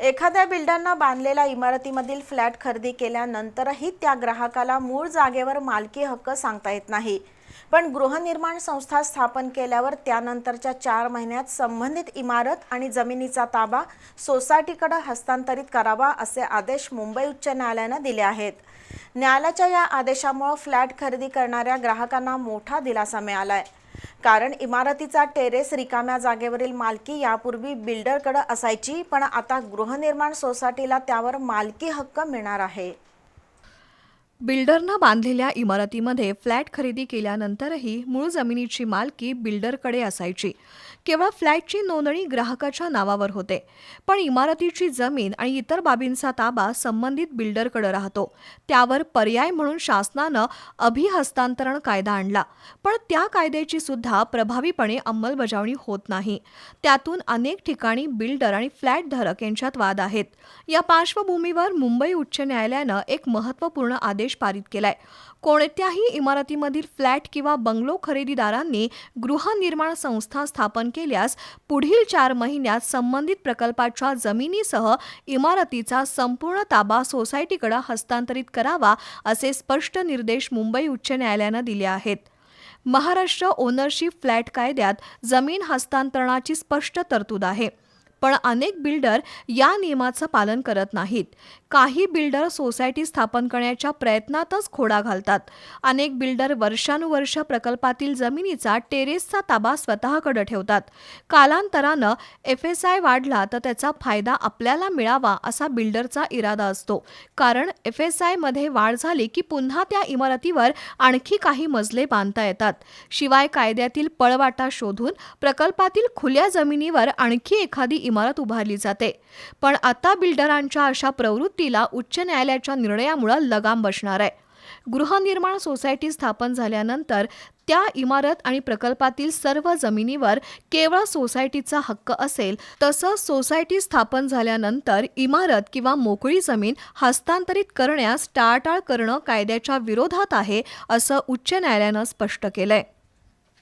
एखाद्या बिल्डरनं बांधलेल्या इमारतीमधील फ्लॅट खरेदी केल्यानंतरही त्या ग्राहकाला मूळ जागेवर मालकी हक्क सांगता येत नाही. पण गृहनिर्माण संस्था स्थापन केल्यावर त्यानंतरच्या चार महिन्यात संबंधित इमारत आणि जमिनीचा ताबा सोसायटीकडे हस्तांतरित करावा असे आदेश मुंबई उच्च न्यायालयानं दिले आहेत. न्यायालयाच्या या आदेशामुळे फ्लॅट खरेदी करणाऱ्या ग्राहकांना मोठा दिलासा मिळाला आहे कारण इमारतीचा टेरेस रिकाम्या जागेवरील मालकी यापूर्वी बिल्डरकडे असायची पण आता गृहनिर्माण सोसायटीला त्यावर मालकी हक्क मिळणार आहे. बिल्डरनं बांधलेल्या इमारतीमध्ये फ्लॅट खरेदी केल्यानंतरही मूळ जमिनीची मालकी बिल्डरकडे असायची. केवळ फ्लॅटची नोंदणी ग्राहकाच्या नावावर होते. पण इमारतीची जमीन आणि इतर बाबींचा ताबा संबंधित बिल्डरकडे राहतो. त्यावर पर्याय म्हणून शासनानं अभिहस्तांतरण कायदा आणला. पण त्या कायद्याची सुद्धा प्रभावीपणे अंमलबजावणी होत नाही. त्यातून अनेक ठिकाणी बिल्डर आणि फ्लॅटधारक यांच्यात वाद आहेत. या पार्श्वभूमीवर मुंबई उच्च न्यायालयानं एक महत्त्वपूर्ण आदेश पारित केलाय. कोणत्याही इमारतीमधील फ्लॅट किंवा बंगलो खरेदीदारांनी गृहनिर्माण संस्था स्थापन केल्यास पुढील चार महिन्यात संबंधित प्रकल्पाच्या जमिनीसह इमारतीचा संपूर्ण ताबा सोसायटीकडे हस्तांतरित करावा असे स्पष्ट निर्देश मुंबई उच्च न्यायालयानं दिले आहेत. महाराष्ट्र ओनरशिप फ्लॅट कायद्यात जमीन हस्तांतरणाची स्पष्ट तरतूद आहे. पण अनेक बिल्डर या नियमाचं पालन करत नाहीत. काही बिल्डर सोसायटी स्थापन करण्याच्या प्रयत्नातच खोडा घालतात. अनेक बिल्डर वर्षानुवर्ष प्रकल्पातील जमिनीचा टेरेसचा ताबा स्वतःकडे ठेवतात. कालांतरानं एफ एस आय वाढला तर त्याचा फायदा आपल्याला मिळावा असा बिल्डरचा इरादा असतो. कारण एफ एस आयमध्ये वाढ झाली की पुन्हा त्या इमारतीवर आणखी काही मजले बांधता येतात. शिवाय कायद्यातील पळवाटा शोधून प्रकल्पातील खुल्या जमिनीवर आणखी एखादी इमारत उभारली जाते. पण आता बिल्डरांच्या अशा प्रवृत्तीला उच्च न्यायालयाच्या निर्णयामुळे लगाम बसणार आहे. गृहनिर्माण सोसायटी स्थापन झाल्यानंतर त्या इमारत आणि प्रकल्पातील सर्व जमिनीवर केवळ सोसायटीचा हक्क असेल तसंच सोसायटी स्थापन झाल्यानंतर इमारत किंवा मोकळी जमीन हस्तांतरित करण्यास टाळाटाळ करणं कायद्याच्या विरोधात आहे असं उच्च न्यायालयानं स्पष्ट केलंय.